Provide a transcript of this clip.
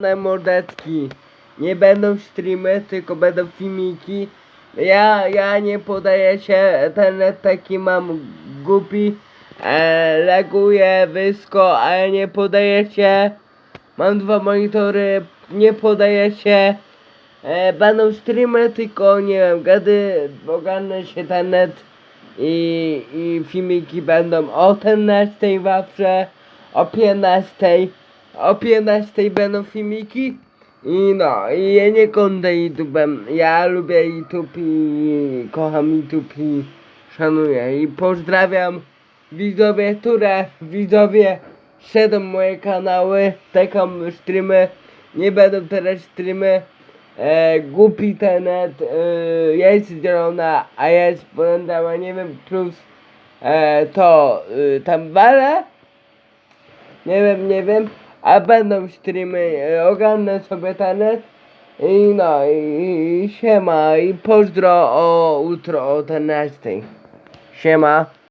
Na. Nie będą streamy, tylko będą filmiki. Ja, ja nie podaję się, ten taki mam głupi. E, leguję wysko, ale nie podaję się. Mam dwa monitory, nie podaję się. E, będą streamy, tylko nie wiem, gady ogarnę się ten net i, i filmiki będą o 14 zawsze, o 15, o 15 będą filmiki. I no, i ja nie kądę YouTube'em, ja lubię YouTube i kocham YouTube i szanuję. I pozdrawiam widzowie, które widzowie śledzą moje kanały, taką streamy, nie będą teraz streamy, e, głupi tenet, e, jest zielona, a jest ponadała, nie wiem, plus e, to e, tam wale, nie wiem, nie wiem, a będą streamy, e, ogarnę sobie tenet i no, i, siema, i pozdro o jutro o 14. Siema.